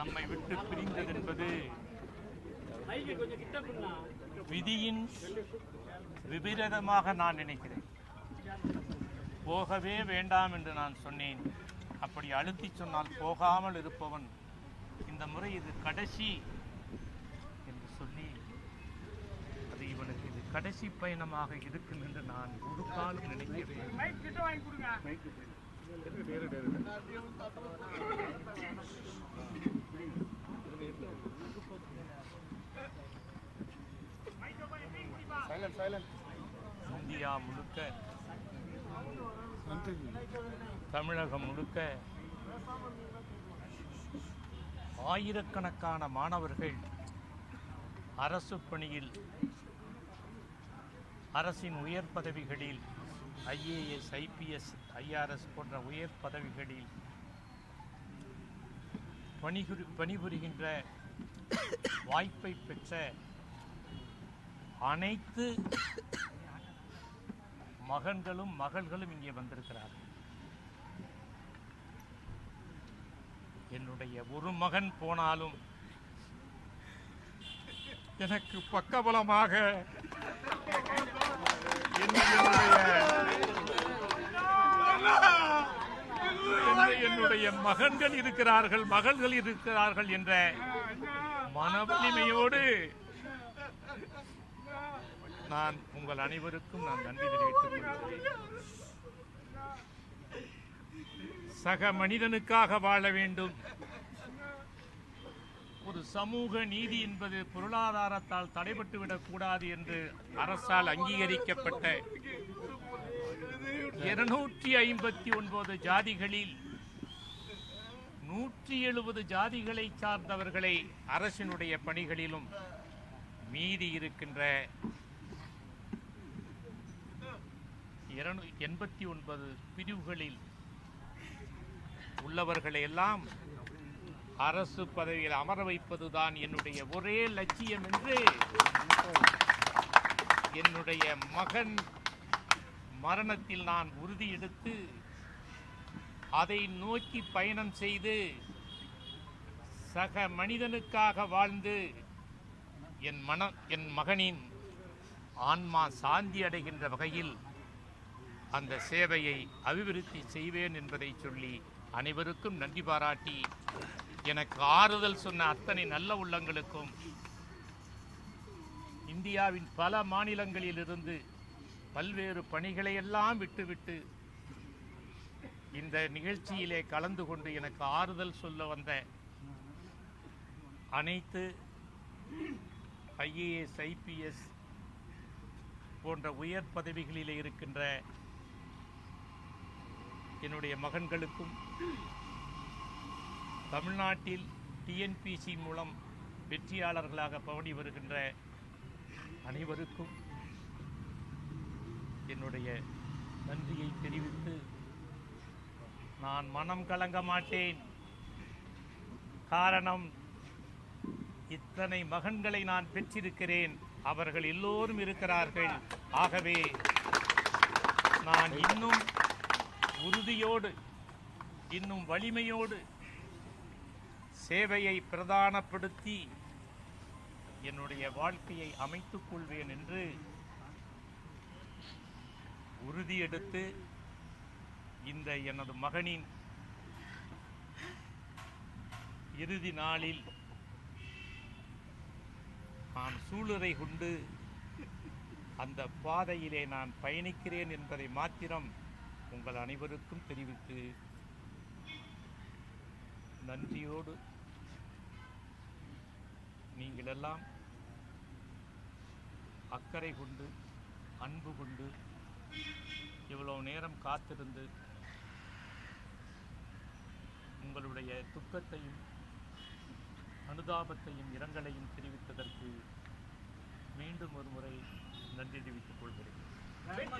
நம்மை விட்டு பிரிந்தது என்பது விதியின் விபரீதமாக நான் நினைக்கிறேன். போகவே வேண்டாம் என்று நான் சொன்னேன். அப்படி அழுத்தி சொன்னால் போகாமல் இருப்பவன். இந்த முறை இது கடைசி என்று சொல்லி அது இவனுக்கு இது கடைசி பயணமாக இருக்கும் என்று நான் ஒரு காலம் நினைக்கிறேன். இந்தியா முழுக்க தமிழகம் முழுக்க ஆயிரக்கணக்கான மாணவர்கள் அரசு பணியில் அரசின் உயர் பதவிகளில் ஐஏஎஸ் ஐபிஎஸ் ஐஆர்எஸ் போன்ற உயர் பதவிகளில் பணிபுரி பணிபுரிகின்ற வாய்ப்பை பெற்ற அனைத்து மகன்களும் மகள்களும் இங்கே வந்திருக்கிறார்கள். என்னுடைய ஒரு மகன் போனாலும் எனக்கு பக்கபலமாக என்னுடைய என்னுடைய- மகன்கள் இருக்கிறார்கள் மகள்கள் இருக்கிறார்கள் என்ற மனவலிமையோடு நான் உங்கள் அனைவருக்கும் நான் நன்றி தெரிவித்துக் கொள்கிறேன். சக மனிதனுக்காக வாழ வேண்டும். ஒரு சமூக நீதி என்பது பொருளாதாரத்தால் தடைபட்டுவிடக் கூடாது என்று அரசால் அங்கீகரிக்கப்பட்ட இருநூற்றி ஐம்பத்தி ஒன்பது ஜாதிகளில் நூற்றி எழுபது ஜாதிகளை சார்ந்தவர்களை அரசினுடைய பணிகளிலும் மீதி இருக்கின்ற இருநூ- எண்பத்தி ஒன்பது பிரிவுகளில் உள்ளவர்களை எல்லாம் அரசு பதவியில் அமர வைப்பதுதான் என்னுடைய ஒரே லட்சியம் என்று என்னுடைய மகன் மரணத்தில் நான் உறுதி எடுத்து அதை நோக்கி பயணம் செய்து சக மனிதனுக்காக வாழ்ந்து என் மன என் மகனின் ஆன்மா சாந்தி அடைகின்ற வகையில் அந்த சேவையை அபிவிருத்தி செய்வேன் என்பதை சொல்லி அனைவருக்கும் நன்றி பாராட்டி எனக்கு ஆறுதல் சொன்ன அத்தனை நல்ல உள்ளங்களுக்கும் இந்தியாவின் பல மாநிலங்களிலிருந்து பல்வேறு பணிகளை எல்லாம் விட்டுவிட்டு இந்த நிகழ்ச்சியிலே கலந்து கொண்டு எனக்கு ஆறுதல் சொல்ல வந்த அனைத்து ஐஏஎஸ் ஐபிஎஸ் போன்ற உயர் பதவிகளில் இருக்கின்ற என்னுடைய மகன்களுக்கும் தமிழ்நாட்டில் டிஎன்பிசி மூலம் வெற்றியாளர்களாக பவனி வருகின்ற அனைவருக்கும் என்னுடைய நன்றியை தெரிவித்து நான் மனம் கலங்க மாட்டேன். காரணம் இத்தனை மகன்களை நான் பெற்றிருக்கிறேன். அவர்கள் எல்லோரும் இருக்கிறார்கள். ஆகவே நான் இன்னும் உறுதியோடு இன்னும் வலிமையோடு சேவையை பிரதானப்படுத்தி என்னுடைய வாழ்க்கையை அமைத்துக் கொள்வேன் என்று உறுதியெடுத்து இந்த எனது மகனின் இறுதி நாளில் நான் சூளுரை கொண்டு அந்த பாதையிலே நான் பயணிக்கிறேன் என்பதை மாத்திரம் உங்கள் அனைவருக்கும் தெரிவித்து நன்றியோடு நீங்கள் எல்லாம் அக்கறை கொண்டு அன்பு கொண்டு இவ்வளவு நேரம் காத்திருந்து உங்களுடைய துக்கத்தையும் அனுதாபத்தையும் இரங்கலையும் தெரிவித்ததற்கு மீண்டும் ஒரு முறை நன்றி தெரிவித்துக் கொள்கிறேன்.